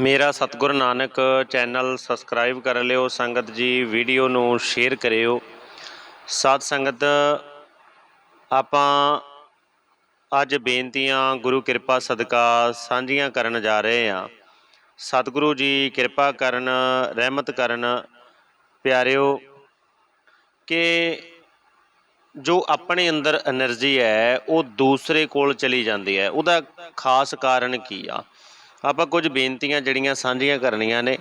ਮੇਰਾ ਸਤਗੁਰ Nanak channel subscribe ਕਰ ਲਿਓ, ਸੰਗਤ ਜੀ ਵੀਡੀਓ ਨੂੰ ਸ਼ੇਅਰ ਕਰਿਓ। ਸਾਧ ਸੰਗਤ, ਆਪਾਂ ਅੱਜ ਬੇਨਤੀਆਂ, ਗੁਰੂ ਕਿਰਪਾ ਸਦਕਾ ਸਾਂਝੀਆਂ ਕਰਨ ਜਾ ਰਹੇ ਹਾਂ। ਸਤਿਗੁਰੂ ਜੀ ਕਿਰਪਾ ਕਰਨ, ਰਹਿਮਤ ਕਰਨ। ਪਿਆਰਿਓ, ਕਿ ਜੋ ਆਪਣੇ ਅੰਦਰ એનર્ਜੀ ਹੈ, ਉਹ ਦੂਸਰੇ ਕੋਲ ਚਲੀ ਜਾਂਦੀ ਹੈ। ਉਹਦਾ ਖਾਸ ਕਾਰਨ ਕੀ ਆ? ਆਪਾਂ ਕੁਝ ਬੇਨਤੀਆਂ ਜਿਹੜੀਆਂ ਸਾਂਝੀਆਂ ਕਰਨੀਆਂ ਨੇ,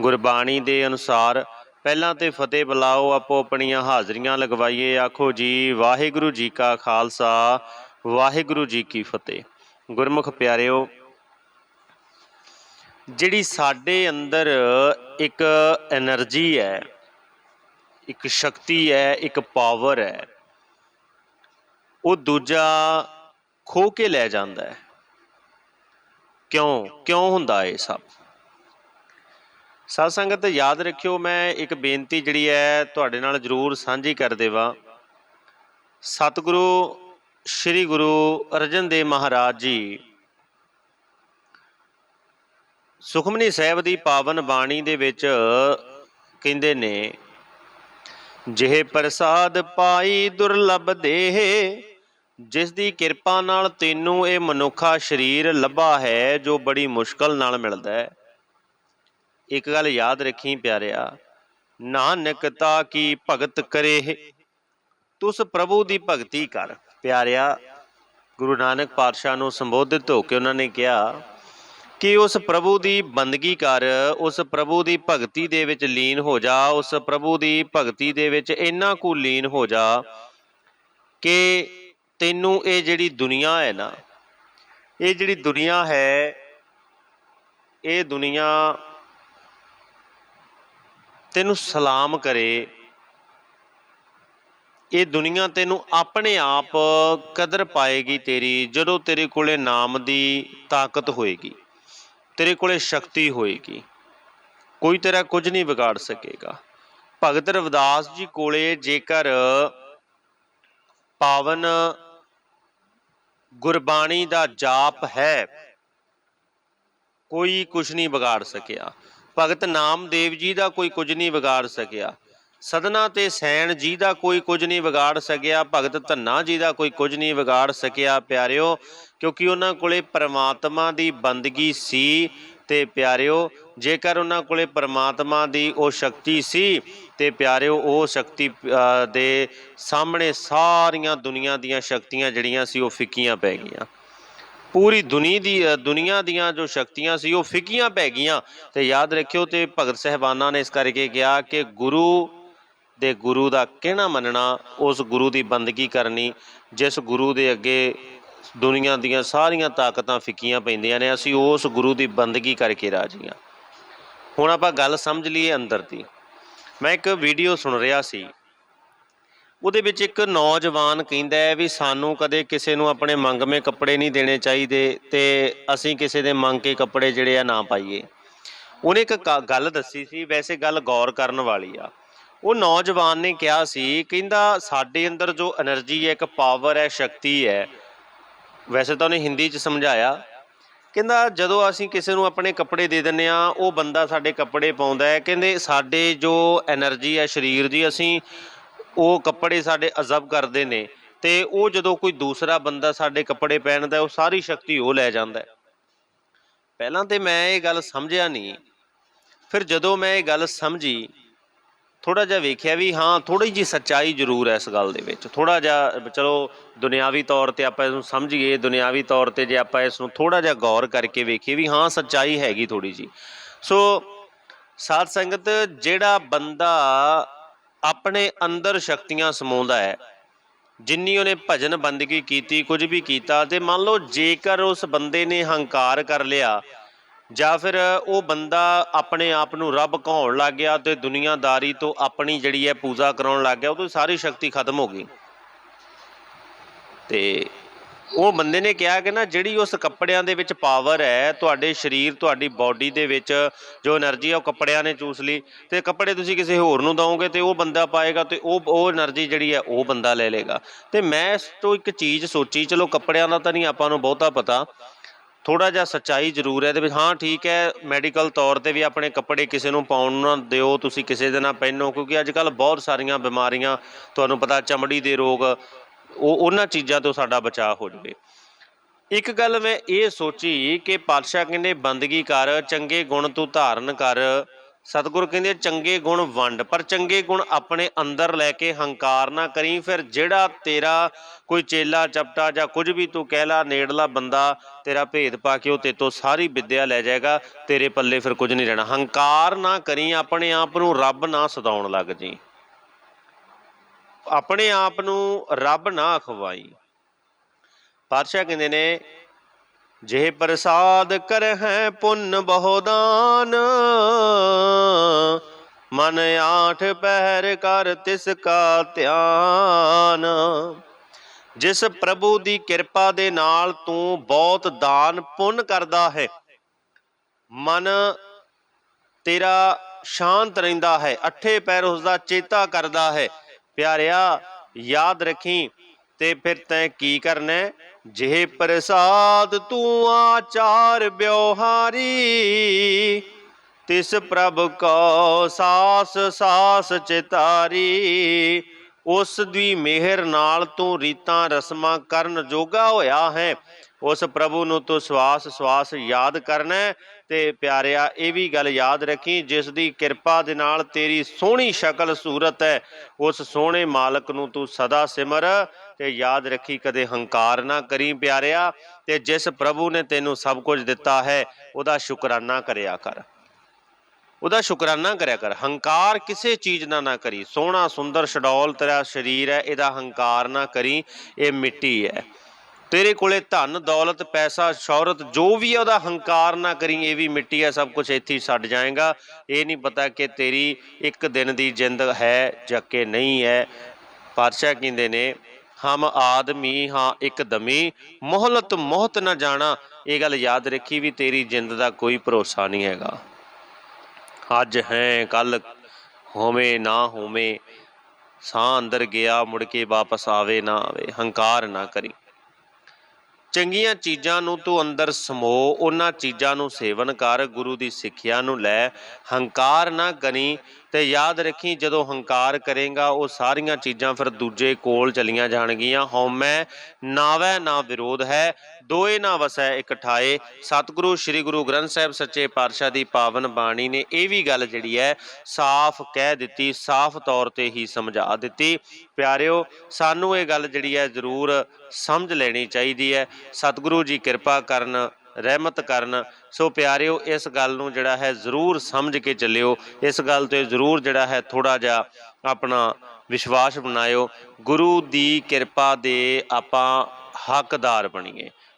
ਗੁਰਬਾਣੀ ਦੇ ਅਨੁਸਾਰ ਪਹਿਲਾਂ ਤੇ ਫਤਿਹ ਬੁਲਾਓ, ਆਪੋ ਆਪਣੀਆਂ ਹਾਜ਼ਰੀਆਂ ਲਗਵਾਈਏ, ਆਖੋ ਜੀ, ਵਾਹਿਗੁਰੂ ਜੀ ਕਾ ਖਾਲਸਾ, ਵਾਹਿਗੁਰੂ ਜੀ ਕੀ ਫਤਿਹ। ਗੁਰਮੁਖ ਪਿਆਰਿਓ, ਜਿਹੜੀ ਸਾਡੇ ਅੰਦਰ ਇੱਕ એનર્ਜੀ ਹੈ, ਇੱਕ ਸ਼ਕਤੀ ਹੈ, ਇੱਕ ਪਾਵਰ ਹੈ, ਉਹ ਦੂਜਾ ਖੋ ਕੇ ਲੈ ਜਾਂਦਾ ਹੈ। ਕਿਉਂ? ਕਿਉਂ ਹੁੰਦਾ ਇਹ ਸਭ? ਸਾਧ ਸੰਗਤ, ਯਾਦ ਰੱਖਿਓ, ਮੈਂ ਇੱਕ ਬੇਨਤੀ ਜਿਹੜੀ ਹੈ ਤੁਹਾਡੇ ਨਾਲ ਜਰੂਰ ਸਾਂਝੀ ਕਰ ਦੇਵਾਂ। ਸਤਿਗੁਰੂ ਸ੍ਰੀ ਗੁਰੂ ਅਰਜਨ ਦੇਵ ਮਹਾਰਾਜ ਜੀ ਸੁਖਮਨੀ ਸਾਹਿਬ ਦੀ ਪਾਵਨ ਬਾਣੀ ਦੇ ਵਿੱਚ ਕਹਿੰਦੇ ਨੇ, ਜਿਹੇ ਪ੍ਰਸਾਦ ਪਾਈ ਦੁਰਲਭ ਦੇਹ ਜਿਸ ਦੀ ਕਿਰਪਾ ਨਾਲ ਤੈਨੂੰ ਇਹ ਮਨੁੱਖਾ ਸਰੀਰ ਲੱਭਾ ਹੈ, ਜੋ ਬੜੀ ਮੁਸ਼ਕਲ ਨਾਲ ਮਿਲਦਾ ਹੈ। ਇੱਕ ਗੱਲ ਯਾਦ ਰੱਖੀ ਪਿਆਰਿਆ, ਨਾਨਕ ਕੀ ਭਗਤ ਕਰੇ ਤੁਸ ਪ੍ਰਭੂ ਦੀ ਭਗਤੀ ਕਰ। ਪਿਆਰਿਆ, ਗੁਰੂ ਨਾਨਕ ਪਾਤਸ਼ਾਹ ਨੂੰ ਸੰਬੋਧਿਤ ਹੋ ਕੇ ਉਹਨਾਂ ਨੇ ਕਿਹਾ ਕਿ ਉਸ ਪ੍ਰਭੂ ਦੀ ਬੰਦਗੀ ਕਰ, ਉਸ ਪ੍ਰਭੂ ਦੀ ਭਗਤੀ ਦੇ ਵਿੱਚ ਲੀਨ ਹੋ ਜਾ, ਉਸ ਪ੍ਰਭੂ ਦੀ ਭਗਤੀ ਦੇ ਵਿੱਚ ਇੰਨਾ ਕੁ ਲੀਨ ਹੋ ਜਾ ਕਿ ਤੈਨੂੰ ਇਹ ਜਿਹੜੀ ਦੁਨੀਆ ਹੈ ਨਾ, ਇਹ ਜਿਹੜੀ ਦੁਨੀਆ ਹੈ, ਇਹ ਦੁਨੀਆ ਤੈਨੂੰ ਸਲਾਮ ਕਰੇ। ਇਹ ਦੁਨੀਆ ਤੈਨੂੰ ਆਪਣੇ ਆਪ ਕਦਰ ਪਾਏਗੀ ਤੇਰੀ, ਜਦੋਂ ਤੇਰੇ ਕੋਲੇ ਨਾਮ ਦੀ ਤਾਕਤ ਹੋਏਗੀ, ਤੇਰੇ ਕੋਲੇ ਸ਼ਕਤੀ ਹੋਏਗੀ। ਕੋਈ ਤੇਰਾ ਕੁਝ ਨਹੀਂ ਵਿਗਾੜ ਸਕੇਗਾ। ਭਗਤ ਰਵਿਦਾਸ ਜੀ ਕੋਲੇ ਜੇਕਰ ਪਾਵਨ ਗੁਰਬਾਣੀ ਦਾ ਜਾਪ ਹੈ। ਕੋਈ ਕੁਝ ਨਹੀਂ ਵਿਗਾੜ ਸਕਿਆ। ਭਗਤ ਨਾਮਦੇਵ ਜੀ ਦਾ ਕੋਈ ਕੁਝ ਨਹੀਂ ਵਿਗਾੜ ਸਕਿਆ। ਸਦਨਾ ਤੇ ਸੈਣ ਜੀ ਦਾ ਕੋਈ ਕੁਝ ਨਹੀਂ ਵਿਗਾੜ ਸਕਿਆ। ਭਗਤ ਧੰਨਾ ਜੀ ਦਾ ਕੋਈ ਕੁਝ ਨਹੀਂ ਵਿਗਾੜ ਸਕਿਆ, ਪਿਆਰਿਓ, ਕਿਉਂਕਿ ਉਹਨਾਂ ਕੋਲੇ ਪ੍ਰਮਾਤਮਾ ਦੀ ਬੰਦਗੀ ਸੀ ਤੇ ਪਿਆਰਿਓ ਜੇਕਰ ਉਹਨਾਂ ਕੋਲੇ ਪਰਮਾਤਮਾ ਦੀ ਉਹ ਸ਼ਕਤੀ ਸੀ, ਤੇ ਪਿਆਰਿਓ, ਉਹ ਸ਼ਕਤੀ ਦੇ ਸਾਹਮਣੇ ਸਾਰੀਆਂ ਦੁਨੀਆ ਦੀਆਂ ਸ਼ਕਤੀਆਂ ਜਿਹੜੀਆਂ ਸੀ, ਉਹ ਫਿੱਕੀਆਂ ਪੈ ਗਈਆਂ। ਪੂਰੀ ਦੁਨੀ ਦੀ ਦੁਨੀਆ ਦੀਆਂ ਜੋ ਸ਼ਕਤੀਆਂ ਸੀ, ਉਹ ਫਿੱਕੀਆਂ ਪੈ ਗਈਆਂ। ਤੇ ਯਾਦ ਰੱਖਿਓ ਤੇ ਭਗਤ ਸਹਿਬਾਨਾਂ ਨੇ ਇਸ ਕਰਕੇ ਕਿਹਾ ਕਿ ਗੁਰੂ ਦੇ ਗੁਰੂ ਦਾ ਕਹਿਣਾ ਮੰਨਣਾ, ਉਸ ਗੁਰੂ ਦੀ ਬੰਦਗੀ ਕਰਨੀ, ਜਿਸ ਗੁਰੂ ਦੇ ਅੱਗੇ ਦੁਨੀਆ ਦੀਆਂ ਸਾਰੀਆਂ ਤਾਕਤਾਂ ਫਿੱਕੀਆਂ ਪੈਂਦੀਆਂ ਨੇ, ਅਸੀਂ ਉਸ ਗੁਰੂ ਦੀ ਬੰਦਗੀ ਕਰਕੇ ਰਾਜੀ ਹਾਂ। ਹੁਣ ਆਪਾਂ ਗੱਲ ਸਮਝ ਲਈਏ ਅੰਦਰ ਦੀ। ਮੈਂ ਇੱਕ ਵੀਡੀਓ ਸੁਣ ਰਿਹਾ ਸੀ। ਉਹਦੇ ਵਿੱਚ ਇੱਕ ਨੌਜਵਾਨ ਕਹਿੰਦਾ ਹੈ ਵੀ ਸਾਨੂੰ ਕਦੇ ਕਿਸੇ ਨੂੰ ਆਪਣੇ ਮੰਗਵੇਂ ਕੱਪੜੇ ਨਹੀਂ ਦੇਣੇ ਚਾਹੀਦੇ ਤੇ ਅਸੀਂ ਕਿਸੇ ਦੇ ਮੰਗ ਕੇ ਕੱਪੜੇ ਜਿਹੜੇ ਆ ਨਾ ਪਾਈਏ। ਉਹਨੇ ਇੱਕ ਗੱਲ ਦੱਸੀ ਸੀ, ਵੈਸੇ ਗੱਲ ਗੌਰ ਕਰਨ ਵਾਲੀ ਆ। ਉਹ ਨੌਜਵਾਨ ਨੇ ਕਿਹਾ ਸੀ, ਕਹਿੰਦਾ ਸਾਡੇ ਅੰਦਰ ਜੋ એનર્ਜੀ ਹੈ, ਇੱਕ ਪਾਵਰ ਹੈ, ਸ਼ਕਤੀ ਹੈ। ਵੈਸੇ ਤਾਂ ਉਹਨੇ ਹਿੰਦੀ 'ਚ ਸਮਝਾਇਆ। ਕਹਿੰਦਾ ਜਦੋਂ ਅਸੀਂ ਕਿਸੇ ਨੂੰ ਆਪਣੇ ਕੱਪੜੇ ਦੇ ਦਿੰਨੇ ਆ ਉਹ ਬੰਦਾ ਸਾਡੇ ਕੱਪੜੇ ਪਾਉਂਦਾ ਹੈ। ਕਹਿੰਦੇ ਸਾਡੇ ਜੋ એનર્ਜੀ ਹੈ, ਸਰੀਰ ਦੀ, ਅਸੀਂ ਉਹ ਕੱਪੜੇ ਸਾਡੇ ਅਜ਼ਬ ਕਰਦੇ ਨੇ ਤੇ ਉਹ ਜਦੋਂ ਕੋਈ ਦੂਸਰਾ ਬੰਦਾ ਸਾਡੇ ਕੱਪੜੇ ਪਹਿਨਦਾ, ਉਹ ਸਾਰੀ ਸ਼ਕਤੀ ਉਹ ਲੈ ਜਾਂਦਾ ਹੈ। ਪਹਿਲਾਂ ਤੇ ਮੈਂ ਇਹ ਗੱਲ ਸਮਝਿਆ ਨਹੀਂ। ਫਿਰ ਜਦੋਂ ਮੈਂ ਇਹ ਗੱਲ ਸਮਝੀ ਥੋੜਾ ਜਿਹਾ ਵੇਖਿਆ ਵੀ ਹਾਂ ਥੋੜੀ ਜੀ ਸੱਚਾਈ ਜ਼ਰੂਰ ਹੈ ਇਸ ਗੱਲ ਦੇ ਵਿੱਚ। ਥੋੜਾ ਜਿਹਾ, ਚਲੋ, ਦੁਨਿਆਵੀ ਤੌਰ ਤੇ ਆਪਾਂ ਇਸ ਨੂੰ ਸਮਝੀਏ, ਦੁਨਿਆਵੀ ਤੌਰ ਤੇ ਜੇ ਆਪਾਂ ਇਸ ਨੂੰ ਥੋੜਾ ਜਿਹਾ ਗੌਰ ਕਰਕੇ ਵੇਖੀਏ ਵੀ ਹਾਂ, ਸੱਚਾਈ ਹੈਗੀ ਥੋੜੀ ਜੀ ਸੋ, ਸਾਧ ਸੰਗਤ, ਜਿਹੜਾ ਬੰਦਾ ਆਪਣੇ ਅੰਦਰ ਸ਼ਕਤੀਆਂ ਸਮਾਉਂਦਾ ਹੈ, ਜਿੰਨੀ ਉਹਨੇ ਭਜਨ ਬੰਦਗੀ ਕੀਤੀ, ਕੁਝ ਵੀ ਕੀਤਾ, ਤੇ ਮੰਨ ਲਓ ਜੇਕਰ ਉਸ ਬੰਦੇ ਨੇ ਹੰਕਾਰ ਕਰ ਲਿਆ ਜਾਂ ਫਿਰ ਉਹ ਬੰਦਾ ਆਪਣੇ ਆਪ ਨੂੰ ਰੱਬ ਕਹਾਉਣ ਲੱਗ ਗਿਆ ਤੇ ਦੁਨੀਆਦਾਰੀ ਤੋਂ ਆਪਣੀ ਜਿਹੜੀ ਹੈ ਪੂਜਾ ਕਰਾਉਣ ਲੱਗ ਗਿਆ ਉਹਦੀ ਸਾਰੀ ਸ਼ਕਤੀ ਖਤਮ ਹੋ ਗਈ। ਤੇ ਉਹ ਬੰਦੇ ਨੇ ਕਿਹਾ ਕਿ ਨਾ, ਜਿਹੜੀ ਉਸ ਕੱਪੜਿਆਂ ਦੇ ਵਿੱਚ ਪਾਵਰ ਹੈ, ਤੁਹਾਡੇ ਸਰੀਰ, ਤੁਹਾਡੀ ਬਾਡੀ ਦੇ ਵਿੱਚ ਜੋ એનર્ਜੀ ਹੈ, ਉਹ ਕੱਪੜਿਆਂ ਨੇ ਚੂਸ ਲਈ ਤੇ ਕੱਪੜੇ ਤੁਸੀਂ ਕਿਸੇ ਹੋਰ ਨੂੰ ਦੋਗੇ ਤੇ ਉਹ ਬੰਦਾ ਪਾਏਗਾ ਤੇ ਉਹ ਉਹ એનર્ਜੀ ਜਿਹੜੀ ਹੈ, ਉਹ ਬੰਦਾ ਲੈ ਲੇਗਾ ਤੇ ਮੈਂ ਇਸ ਤੋਂ ਇੱਕ ਚੀਜ਼ ਸੋਚੀ, ਚਲੋ ਕੱਪੜਿਆਂ ਦਾ ਤਾਂ ਨਹੀਂ ਆਪਾਂ ਨੂੰ ਬਹੁਤਾ ਪਤਾ ਥੋੜਾ ਜਿਹਾ ਸੱਚਾਈ ਜ਼ਰੂਰ ਹੈ ਇਹਦੇ ਵਿੱਚ। ਹਾਂ, ਠੀਕ ਹੈ ਮੈਡੀਕਲ ਤੌਰ ਤੇ ਵੀ ਆਪਣੇ ਕੱਪੜੇ ਕਿਸੇ ਨੂੰ ਪਾਉਣ ਨਾ ਦਿਓ, ਤੁਸੀਂ ਕਿਸੇ ਦੇ ਨਾਲ ਪਹਿਨੋ, ਕਿਉਂਕਿ ਅੱਜ ਕੱਲ ਬਹੁਤ ਸਾਰੀਆਂ ਬਿਮਾਰੀਆਂ, ਤੁਹਾਨੂੰ ਪਤਾ ਚਮੜੀ ਦੇ ਰੋਗ, ਉਹ, ਉਹਨਾਂ ਚੀਜ਼ਾਂ ਤੋਂ ਸਾਡਾ ਬਚਾਅ ਹੋ ਜਾਵੇ। ਇੱਕ ਗੱਲ ਮੈਂ ਇਹ ਸੋਚੀ ਕਿ ਪਾਤਸ਼ਾਹ ਕਹਿੰਦੇ, ਬੰਦਗੀ ਕਰ, ਚੰਗੇ ਗੁਣ ਤੂੰ ਧਾਰਨ ਕਰ ਸਤਿਗੁਰ ਕਹਿੰਦੇ ਚੰਗੇ ਗੁਣ ਵੰਡ, ਪਰ ਚੰਗੇ ਗੁਣ ਆਪਣੇ ਅੰਦਰ ਲੈ ਕੇ ਹੰਕਾਰ ਨਾ ਕਰੀ, ਫਿਰ ਜਿਹੜਾ ਤੇਰਾ ਕੋਈ ਚੇਲਾ, ਚਪਟਾ ਜਾਂ ਕੁਝ ਵੀ ਤੂੰ ਕਹਿ ਲਾ, ਨੇੜਲਾ ਬੰਦਾ ਤੇਰਾ ਭੇਦ ਪਾ ਕੇ ਉਹ ਤੇਤੋਂ ਸਾਰੀ ਵਿੱਦਿਆ ਲੈ ਜਾਏਗਾ, ਤੇਰੇ ਪੱਲੇ ਫਿਰ ਕੁਝ ਨਹੀਂ ਰਹਿਣਾ। ਹੰਕਾਰ ਨਾ ਕਰੀ, ਆਪਣੇ ਆਪ ਨੂੰ ਰੱਬ ਨਾ ਸਤਾਉਣ ਲੱਗ ਜੀ। ਆਪਣੇ ਆਪ ਨੂੰ ਰੱਬ ਨਾ ਅਖਵਾਈ। ਪਾਤਸ਼ਾਹ ਕਹਿੰਦੇ ਨੇ ਜੇ ਪ੍ਰਸਾਦ ਕਰਹਿ ਪੁੰਨ ਬਹੁਦਾਨ ਮਨ ਆਠ ਪਹਿਰ ਕਰ ਤਿਸ ਕਾ ਧਿਆਨ। ਜਿਸ ਪ੍ਰਭੂ ਦੀ ਕਿਰਪਾ ਦੇ ਨਾਲ ਤੂੰ ਬਹੁਤ ਦਾਨ ਪੁੰਨ ਕਰਦਾ ਹੈ, ਮਨ ਤੇਰਾ ਸ਼ਾਂਤ ਰਹਿੰਦਾ ਹੈ, ਅੱਠੇ ਪੈਰ ਉਸ ਦਾ ਚੇਤਾ ਕਰਦਾ ਹੈ। ਪਿਆਰਿਆ, ਯਾਦ ਰੱਖੀ ਤੇ ਫਿਰ ਤੈਂ ਕੀ ਕਰਨਾ ਹੈ? ਜੇ ਪ੍ਰਸਾਦ ਤੂੰ ਆਚਾਰ ਵਿਵਹਾਰੀ ਤਿਸ ਪ੍ਰਭ ਕੋ ਸਾਸ ਸਾਸ ਚਿਤਾਰੀ ਉਸ ਦੀ ਮਿਹਰ ਨਾਲ ਤੂੰ ਰੀਤਾਂ ਰਸਮਾਂ ਕਰਨ ਜੋਗਾ ਹੋਇਆ ਹੈ ਉਸ ਪ੍ਰਭੂ ਨੂੰ ਤੂੰ ਸਵਾਸ ਸਵਾਸ ਯਾਦ ਕਰਨਾ ਤੇ ਪਿਆਰਿਆ, ਇਹ ਵੀ ਗੱਲ ਯਾਦ ਰੱਖੀ, ਜਿਸ ਦੀ ਕਿਰਪਾ ਦੇ ਨਾਲ ਤੇਰੀ ਸੋਹਣੀ ਸ਼ਕਲ ਸੂਰਤ ਹੈ, ਉਸ ਸੋਹਣੇ ਮਾਲਕ ਨੂੰ ਤੂੰ ਸਦਾ ਸਿਮਰ ਤੇ ਯਾਦ ਰੱਖੀ, ਕਦੇ ਹੰਕਾਰ ਨਾ ਕਰੀ ਪਿਆਰਿਆ, ਤੇ ਜਿਸ ਪ੍ਰਭੂ ਨੇ ਤੈਨੂੰ ਸਭ ਕੁਝ ਦਿੱਤਾ ਹੈ, ਉਹਦਾ ਸ਼ੁਕਰਾਨਾ ਕਰਿਆ ਕਰ। ਉਹਦਾ ਸ਼ੁਕਰਾਨਾ ਕਰਿਆ ਕਰ। ਹੰਕਾਰ ਕਿਸੇ ਚੀਜ਼ ਨਾਲ ਨਾ ਕਰੀ। ਸੋਹਣਾ, ਸੁੰਦਰ, ਛਡੌਲ ਤੇਰਾ ਸਰੀਰ ਹੈ, ਇਹਦਾ ਹੰਕਾਰ ਨਾ ਕਰੀ, ਇਹ ਮਿੱਟੀ ਹੈ। ਤੇਰੇ ਕੋਲੇ ਧਨ, ਦੌਲਤ, ਪੈਸਾ, ਸ਼ੌਹਰਤ, ਜੋ ਵੀ ਹੈ ਉਹਦਾ ਹੰਕਾਰ ਨਾ ਕਰੀ, ਇਹ ਵੀ ਮਿੱਟੀ ਹੈ ਸਭ ਕੁਝ ਇੱਥੇ ਹੀ ਛੱਡ ਜਾਏਗਾ। ਇਹ ਨਹੀਂ ਪਤਾ ਕਿ ਤੇਰੀ ਇੱਕ ਦਿਨ ਦੀ ਜਿੰਦ ਹੈ ਜਾਂ ਕਿ ਨਹੀਂ ਹੈ। ਪਾਤਸ਼ਾਹ ਕਹਿੰਦੇ ਨੇ, ਹਮ ਆਦਮੀ, ਹਾਂ ਇੱਕ ਦਮੀ, ਮੋਹਲਤ ਮੋਹਤ ਨਾ ਜਾਣਾ। ਇਹ ਗੱਲ ਯਾਦ ਰੱਖੀ ਵੀ ਤੇਰੀ ਜਿੰਦ ਦਾ ਕੋਈ ਭਰੋਸਾ ਨਹੀਂ ਹੈਗਾ। ਅੱਜ ਹੈ ਕੱਲ ਹੋਵੇ ਨਾ ਹੋਵੇ ਸਾਹ ਅੰਦਰ ਗਿਆ, ਮੁੜ ਕੇ ਵਾਪਸ ਆਵੇ ਨਾ ਆਵੇ, ਹੰਕਾਰ ਨਾ ਕਰੀ। ਚੰਗੀਆਂ ਚੀਜ਼ਾਂ ਨੂੰ ਤੂੰ ਅੰਦਰ ਸਮੋ, ਉਹਨਾਂ ਚੀਜ਼ਾਂ ਨੂੰ ਸੇਵਨ ਕਰ, ਗੁਰੂ ਦੀ ਸਿੱਖਿਆ ਨੂੰ ਲੈ। ਹੰਕਾਰ ਨਾ ਕਰੀ ਤੇ ਯਾਦ ਰੱਖੀ, ਜਦੋਂ ਹੰਕਾਰ ਕਰੇਗਾ, ਉਹ ਸਾਰੀਆਂ ਚੀਜ਼ਾਂ ਫਿਰ ਦੂਜੇ ਕੋਲ ਚਲੀਆਂ ਜਾਣਗੀਆਂ। ਹਉਮੈ, ਨਾਵੈ ਨਾ ਵਿਰੋਧ ਹੈ। ਦੋਏ ਨਾ ਵਸੈ ਇਕਠਾਏ ਸਤਿਗੁਰੂ, ਸ੍ਰੀ ਗੁਰੂ ਗ੍ਰੰਥ ਸਾਹਿਬ ਸੱਚੇ ਪਾਤਸ਼ਾਹ ਦੀ ਪਾਵਨ ਬਾਣੀ ਨੇ ਇਹ ਵੀ ਗੱਲ ਜਿਹੜੀ ਹੈ, ਸਾਫ਼ ਕਹਿ ਦਿੱਤੀ, ਸਾਫ਼ ਤੌਰ ਤੇ ਹੀ ਸਮਝਾ ਦਿੱਤੀ। ਪਿਆਰਿਓ, ਸਾਨੂੰ ਇਹ ਗੱਲ ਜਿਹੜੀ ਹੈ ਜ਼ਰੂਰ ਸਮਝ ਲੈਣੀ ਚਾਹੀਦੀ ਹੈ। ਸਤਿਗੁਰੂ ਜੀ ਕਿਰਪਾ ਕਰਨ, ਰਹਿਮਤ ਕਰਨ। ਸੋ ਪਿਆਰਿਓ, ਇਸ ਗੱਲ ਨੂੰ ਜਿਹੜਾ ਹੈ ਜ਼ਰੂਰ ਸਮਝ ਕੇ ਚੱਲਿਓ। ਇਸ ਗੱਲ ਤੇ ਜ਼ਰੂਰ ਜਿਹੜਾ ਹੈ ਥੋੜਾ ਜਿਹਾ ਆਪਣਾ ਵਿਸ਼ਵਾਸ ਬਣਾਇਓ। ਗੁਰੂ ਦੀ ਕਿਰਪਾ ਦੇ ਆਪਾਂ ਹੱਕਦਾਰ ਬਣੀਏ।